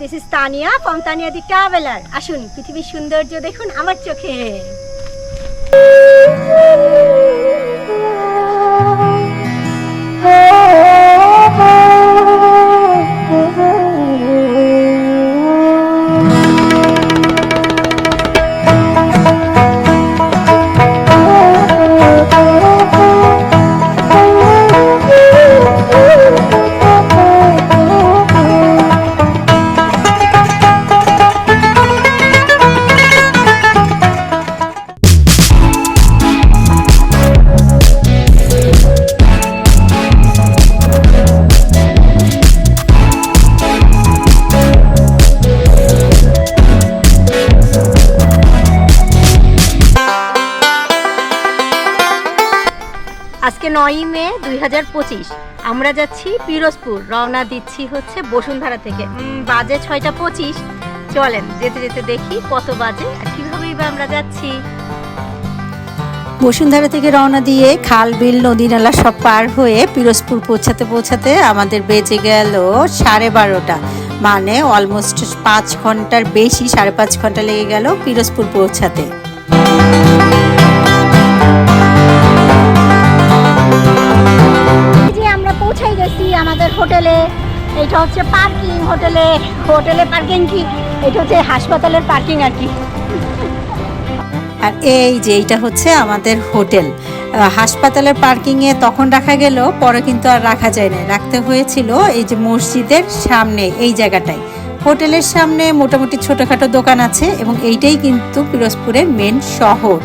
This is Tania from Tania the traveller আসুন পৃথিবীর সৌন্দর্য দেখুন আমার চোখে। আজকে নয়ই মে দুই হাজার পঁচিশ। আমরা যাচ্ছি পিরোজপুর। রওনা দিচ্ছি হচ্ছে বসুন্ধরা থেকে। বাজে ছয়টা পঁচিশ। চলেন, যেতে যেতে দেখি কত বাজে আর কিভাবেই বা আমরা যাচ্ছি। বসুন্ধরা থেকে রওনা দিয়ে খাল, বিল, নদী, নালা সব পার হয়ে পিরোজপুর পৌঁছাতে পৌঁছাতে আমাদের বেজে গেল সাড়ে বারোটা। মানে অলমোস্ট পাঁচ ঘণ্টার বেশি, সাড়ে পাঁচ ঘণ্টা লেগে গেল পিরোজপুর পৌঁছাতে। পৌঁছাই গেছি আমাদের হোটেলে। এটা হচ্ছে পার্কিং হোটেলে। হোটেলে পার্কিং কি? এটা হচ্ছে হাসপাতালের পার্কিং আর কি। আর এই যে এইটা হচ্ছে আমাদের হোটেল। হাসপাতালের পার্কিংয়ে তখন রাখা গেল, পরে কিন্তু আর রাখা যায় না রাখতে হয়েছিল এই যে মসজিদের সামনে, এই জায়গাটায়। হোটেলের সামনে মোটামুটি ছোটোখাটো দোকান আছে এবং এইটাই কিন্তু পিরোজপুরের মেন শহর।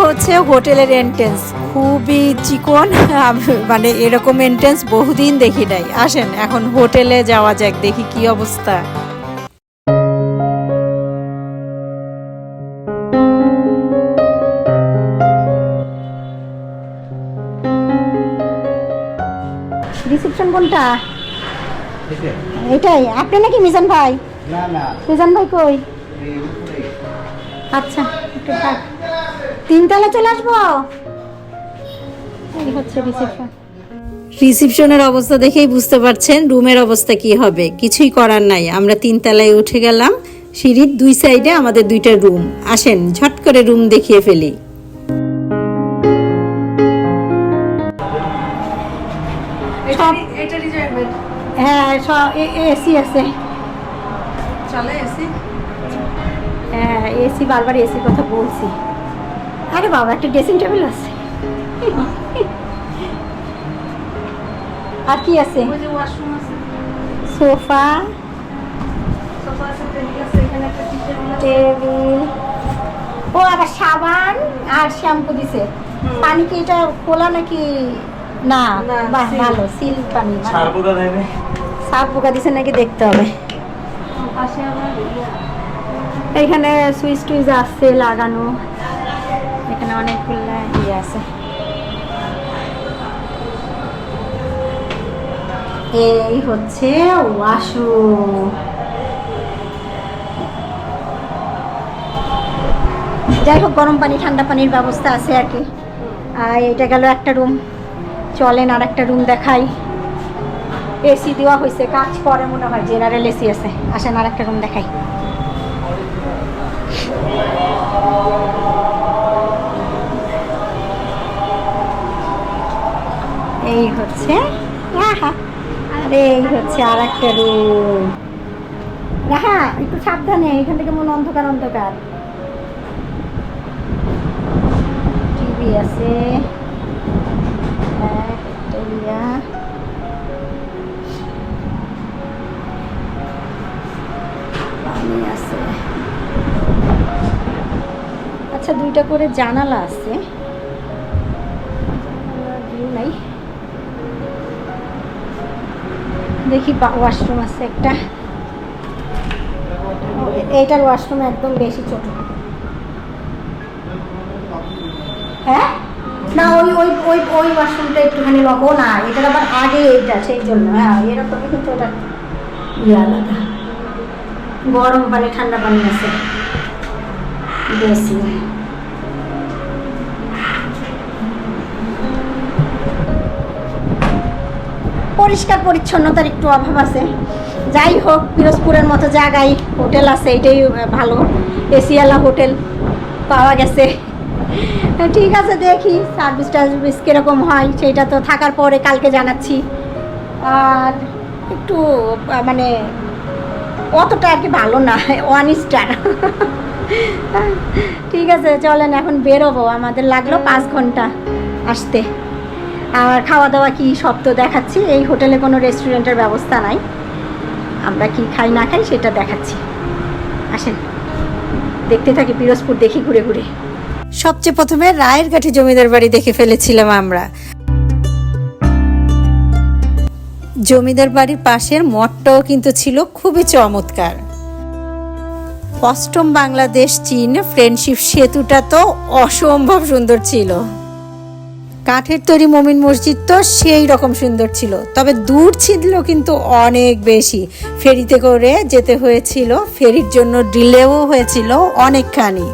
হচ্ছে হোটেলের এন্ট্রেন্স খুবই চিকন মানে এরকম এন্ট্রেন্স বহুদিন দেখি নাই। আসেন এখন হোটেলে যাওয়া যাক দেখি কি অবস্থা। রিসেপশন কোনটা? এটাই। আপনি নাকি মিজান ভাই? না না। মিজান ভাই কই? আচ্ছা একটু থাক। তিনতলা চলে আসব? এই হচ্ছে রিসেপশন রিসিপশনের অবস্থা দেখেই বুঝতে পারছেন রুমের অবস্থা কি হবে। কিছুই করার নাই। আমরা তিনতলায় উঠে গেলাম। সিঁড়ির দুই সাইডে আমাদের দুইটা রুম। আসেন ঝট করে রুম দেখিয়ে ফেলি। হ্যাঁ সব এসি আছে। চলে এসি? হ্যাঁ এসি বারবার এসির কথা বলছি। আরে বাবা একটা ড্রেসিং টেবিল আছে। আর কি আছে? সোফা। টেবিল। ও আবার সাবান আর শ্যাম্পু দিছে। পানি কি এটা খোলা নাকি? না বাহ ভালো সিল পানি সাপ পোকা দিছে নাকি দেখতে হবে। এখানে সুইচ টুইচ আছে লাগানো। এখানে অনেকগুলো ইয়ে আছে। এই হচ্ছে ওয়াশরুম। যাই হোক, গরম পানি, ঠান্ডা পানির ব্যবস্থা আছে আর কি। আর এটা গেল একটা রুম। চলেন আর একটা রুম দেখাই। এসি দেওয়া হয়েছে, কাজ করে মনে হয়, জেনারেল এসি আছে। আসেন আর একটা রুম দেখাই। এই হচ্ছে আর একটা রুম। হ্যাঁ একটু সাবধানে, এখান থেকে মনে অন্ধকার অন্ধকার। টিভি আছে। পানি আছে। আচ্ছা দুইটা করে জানালা আছে। দেখি ওয়াশরুম আছে একটা। এইটার ওয়াশরুম একদম বেশি ছোট। হ্যাঁ? না, ওই ওই ওই ওই ওয়াশরুমটা একটুখানি লগো না, এটার আবার আগে এইটা, সেই জন্য। হ্যাঁ এরকমই কিন্তু ওটা ইয়ে আলাদা। গরম পানি, ঠান্ডা পানি আছে। বেশি। পরিষ্কার পরিচ্ছন্নতার একটু অভাব আছে। যাই হোক, পিরোজপুরের মতো জায়গায় হোটেল আছে, এটাই ভালো। এসিয়ালা হোটেল পাওয়া গেছে। ঠিক আছে, দেখি সার্ভিস টার্ভিস কীরকম হয়, সেটা তো থাকার পরে কালকে জানাচ্ছি। আর একটু মানে অতটা আর কি ভালো না ওয়ান স্টার ঠিক আছে, চলেন, এখন বেরোবো। আমাদের লাগল পাঁচ ঘণ্টা আসতে। আর খাওয়া দাওয়া কি সব তো দেখাচ্ছি। এই হোটেলে কোনো রেস্টুরেন্টের ব্যবস্থা নাই। আমরা কি খাই, না খাই সেটা দেখাচ্ছি। আসেন। দেখতে থাকি পিরোজপুর, দেখি ঘুরে ঘুরে। সবচেয়ে প্রথমে রায়ের কাঠি জমিদার বাড়ি দেখে ফেলেছিলাম আমরা। জমিদার বাড়ির পাশের মঠটাও কিন্তু ছিল খুবই চমৎকার। অষ্টম বাংলাদেশ, চীন, ফ্রেন্ডশিপ সেতুটা তো অসম্ভব সুন্দর ছিল। কাঠের তৈরি মমিন মসজিদ তো সেই রকম সুন্দর ছিল। তবে দূর ছিল কিন্তু অনেক বেশি। ফেরিতে করে যেতে হয়েছিল, ফেরির জন্য ডিলেও হয়েছিল অনেকখানি।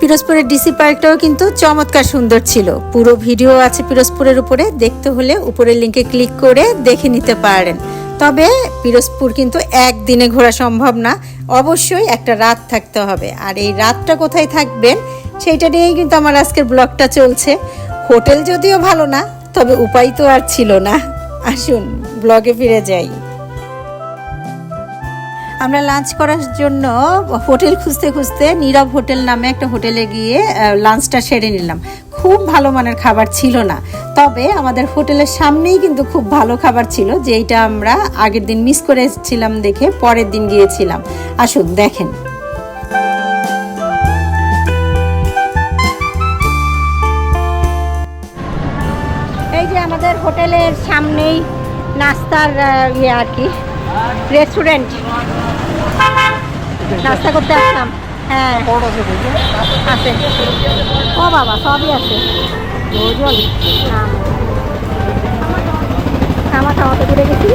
পিরোজপুরের ডিসি পার্কটাও কিন্তু চমৎকার সুন্দর ছিল। পুরো ভিডিও আছে পিরোজপুরের উপরে, দেখতে হলে উপরের লিঙ্কে ক্লিক করে দেখে নিতে পারেন। তবে পিরোজপুর কিন্তু একদিনে ঘোরা সম্ভব না, অবশ্যই একটা রাত থাকতে হবে। আর এই রাতটা কোথায় থাকবেন, সেইটা নিয়েই কিন্তু আমার আজকের ব্লগটা চলছে। হোটেল যদিও ভালো না, তবে উপায় তো আর ছিল না। আসুন, ব্লগে ফিরে যাই। আমরা লাঞ্চ করার জন্য হোটেল খুঁজতে খুঁজতে নীরব হোটেল নামে একটা হোটেলে গিয়ে লাঞ্চটা সেরে নিলাম। খুব ভালো মানের খাবার ছিল না, তবে আমাদের হোটেলের সামনেই কিন্তু খুব ভালো খাবার ছিল, যেইটা আমরা আগের দিন মিস করেছিলাম দেখে পরের দিন গিয়েছিলাম। আসুন, দেখেন। হোটেলের সামনেই নাস্তার ইয়ে আর কি রেস্টুরেন্ট নাস্তা করতে আসলাম। হ্যাঁ। আছে ও বাবা সবই আছে। ভোজন খামা খাওয়াতে ঘুরে গেছি।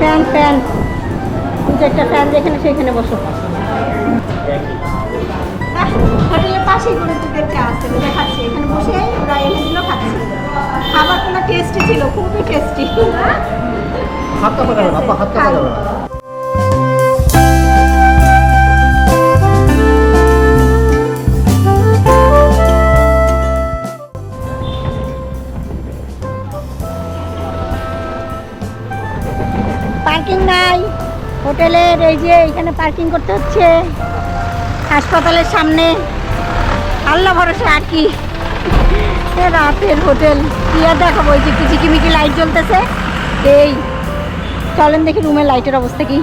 Fan fan. দু একটা ফ্যান যেখানে সেখানে বসো। আছে দেখাচ্ছে। এখানে বসে ওরা এনে দিল খাচ্ছি। খাবার কোনো টেস্টি ছিল খুবই টেস্টি পার্কিং নাই। হোটেলের এই যে এখানে পার্কিং করতে হচ্ছে। হাসপাতালের সামনে। আল্লাহ ভরসা আর কি। রাতের হোটেল। কি আর দেখাবো, ওই যে ঝিকিমিকি লাইট জ্বলতেছে। এই, চলেন দেখি রুমের লাইটের অবস্থা কি।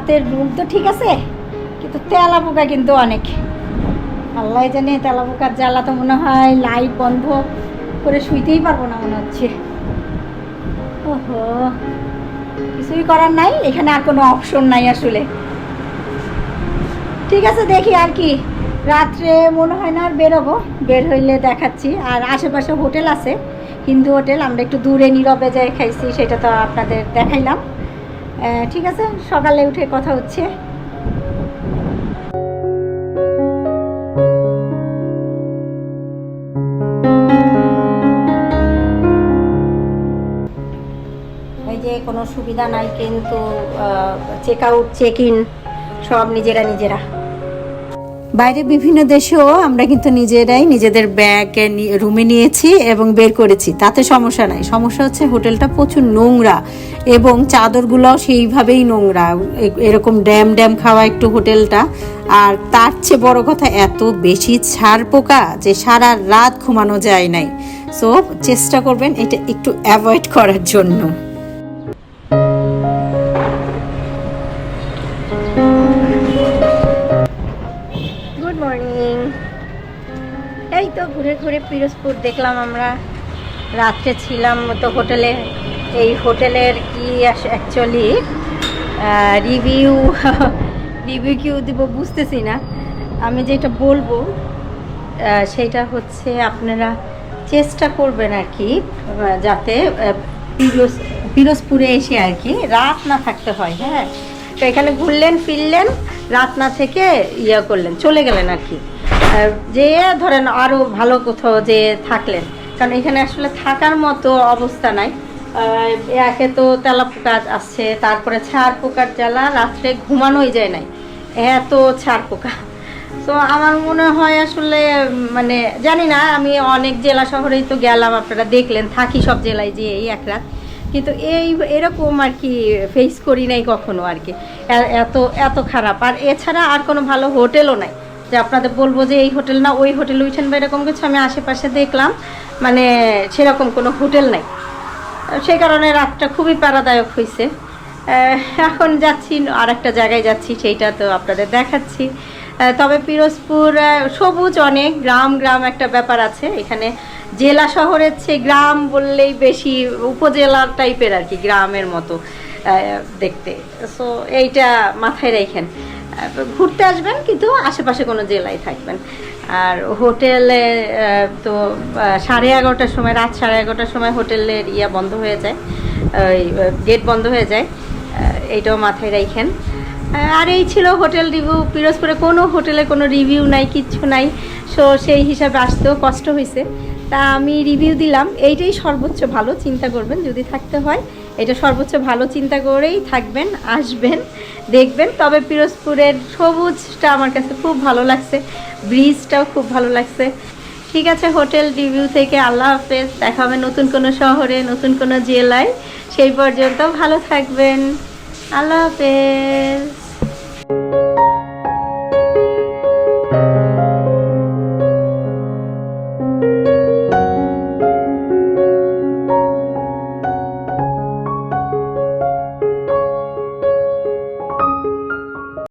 রাতের রুম তো ঠিক আছে, কিন্তু তেলা পোকা কিন্তু অনেক। আল্লাহ জানে তেলা পোকার জ্বালা তো মনে হয় লাইট বন্ধ করে শুইতেই পারব না মনে হচ্ছে। ওহো, কিছুই করার নাই, এখানে আর কোনো অপশন নাই আসলে। ঠিক আছে, দেখি আর কি। রাত্রে মনে হয় না আর বেরোবো, বের হইলে দেখাচ্ছি। আর আশেপাশে হোটেল আছে, হিন্দু হোটেল, আমরা একটু দূরে নীরবে যাই খাইছি, সেটা তো আপনাদের দেখাইলাম। ঠিক আছে, সকালে উঠে কথা হচ্ছে। যে কোনো সুবিধা নাই, কিন্তু চেক আউট চেক ইন সব নিজেরা নিজেরা। বাইরে বিভিন্ন দেশেও আমরা কিন্তু নিজেরাই নিজেদের ব্যাগ রুমে নিয়েছি এবং বের করেছি। তাতে সমস্যা নাই। সমস্যা হচ্ছে হোটেলটা প্রচুর নোংরা এবং চাদরগুলোও সেইভাবেই নোংরা। এরকম ড্যাম ড্যাম খাওয়া একটু হোটেলটা। আর তার চেয়ে বড় কথা, এত বেশি ছাড় পোকা যে সারা রাত ঘুমানো যায় নাই। সো চেষ্টা করবেন এটা একটু অ্যাভয়েড করার জন্য। তো ঘুরে ঘুরে পিরোজপুর দেখলাম আমরা। রাত্রে ছিলাম তো হোটেলে। এই হোটেলের কি অ্যাকচুয়ালি রিভিউ রিভিউ কিউ দিব বুঝতেছি না। আমি যেটা বলব সেটা হচ্ছে আপনারা চেষ্টা করবেন আর কি যাতে পিরোজ পিরোজপুরে এসে আর কি রাত না থাকতে হয় হ্যাঁ। তো এখানে ঘুরলেন, ফিরলেন, রাত না থেকে ইয়ে করলেন, চলে গেলেন আর কি। যেয়ে ধরেন আরও ভালো কোথাও যে থাকলেন, কারণ এখানে আসলে থাকার মতো অবস্থা নাই। একে তো তেলা পোকা আসছে তারপরে ছাড় পোকার জ্বালা রাত্রে ঘুমানোই যায় নাই। এত ছাড় পোকা তো আমার মনে হয় আসলে মানে জানি না, আমি অনেক জেলা শহরেই তো গেলাম, আপনারা দেখলেন, থাকি সব জেলায় যে এই এক রাত। কিন্তু এই, এরকম আর কি ফেস করি নাই কখনো আর কি। এত এত খারাপ। আর এছাড়া আর কোনো ভালো হোটেলও নাই। যে আপনাদের বলব যে এই হোটেল না, ওই হোটেল উঠেন বা এরকম কিছু আমি আশেপাশে দেখলাম। মানে সেরকম কোনো হোটেল নাই। সেই কারণে রাতটা খুবই প্যারাদায়ক হয়েছে এখন যাচ্ছি আর একটা জায়গায় যাচ্ছি, সেইটা তো আপনাদের দেখাচ্ছি। তবে পিরোজপুর সবুজ অনেক, গ্রাম গ্রাম একটা ব্যাপার আছে। এখানে জেলা শহরের চেয়ে গ্রাম বললেই বেশি উপজেলার টাইপের আর কি, গ্রামের মতো দেখতে। সো এইটা মাথায় রাখেন ঘুরতে আসবেন, কিন্তু আশেপাশে কোনো জেলায় থাকবেন। আর হোটেলে তো সাড়ে এগারোটার সময়, রাত সাড়ে এগারোটার সময় হোটেলের ইয়া বন্ধ হয়ে যায়, ওই গেট বন্ধ হয়ে যায় এইটাও মাথায় রাখেন আর এই ছিল হোটেল রিভিউ। পিরোজপুরে কোনো হোটেলে কোনো রিভিউ নাই, কিচ্ছু নাই। সো সেই হিসাবে আসতেও কষ্ট হয়েছে তা আমি রিভিউ দিলাম। এইটাই সর্বোচ্চ ভালো, চিন্তা করবেন যদি থাকতে হয়। এটা সর্বোচ্চ ভালো, চিন্তা করেই থাকবেন, আসবেন, দেখবেন। তবে পিরোজপুরের সবুজটা আমার কাছে খুব ভালো লাগছে, ব্রিজটাও খুব ভালো লাগছে। ঠিক আছে, হোটেল রিভিউ থেকে আল্লাহ হাফেজ। দেখা হবে নতুন কোনো শহরে, নতুন কোনো জেলায়। সেই পর্যন্ত ভালো থাকবেন। আল্লাহ হাফেজ।